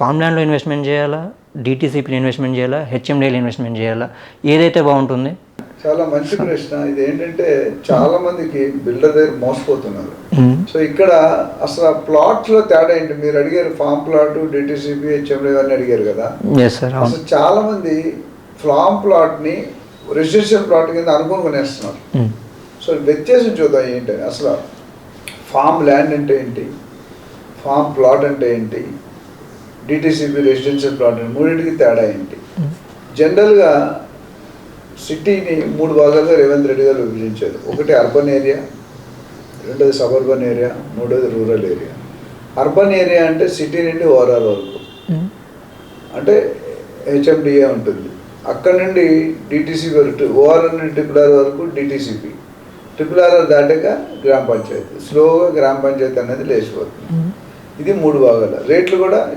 Form ల్యాండ్లో investment చేయాలా? డిటీసీపీలో investment చేయాలా? హెచ్ఎండిలో ఇన్వెస్ట్మెంట్ చేయాలా? ఏదైతే బాగుంటుంది? చాలా మంచి ప్రశ్న. ఇది ఏంటంటే చాలా మందికి బిల్డర్ దగ్గర మోసపోతున్నారు. సో ఇక్కడ అసలు ఆ ప్లాట్స్లో తేడా ఏంటి? మీరు అడిగారు ఫామ్ ప్లాట్ డిటిసిపి హెచ్ఎండి ఇవన్నీ అడిగారు కదా. అసలు చాలా మంది ఫామ్ ప్లాట్ని రెసిడెన్షియల్ ప్లాట్ కింద అనుకుని కొనేస్తున్నారు. మ్మ్. సో వ్యత్యాసం చూద్దాం ఏంటి అసలు ఫామ్ ల్యాండ్ అంటే ఏంటి? ఫామ్ ప్లాట్ అంటే ఏంటి? డిటిసిపి రెసిడెన్షియల్ ప్లాట్ మూడింటికి తేడా ఏంటి. జనరల్గా సిటీని మూడు భాగాలుగా రేవంత్ రెడ్డి గారు విభజించారు. ఒకటి అర్బన్ ఏరియా రెండోది సబర్బన్ ఏరియా మూడోది రూరల్ ఏరియా. అర్బన్ ఏరియా అంటే సిటీ నుండి ఓవరాల్ వరకు. అంటే హెచ్ఎండిఏ ఉంటుంది. అక్కడ నుండి డిటీసీపీ వరకు ఓఆర్ఆర్ నుండి ట్రిపుల్ ఆర్ వరకు డిటీసీపీ ట్రిపుల్ ఆర్ దాటాక గ్రామ పంచాయతీ. స్లోగా గ్రామ పంచాయతీ అనేది లేచిపోతుంది. ఇది మూడు భాగాలు. రేట్లు కూడా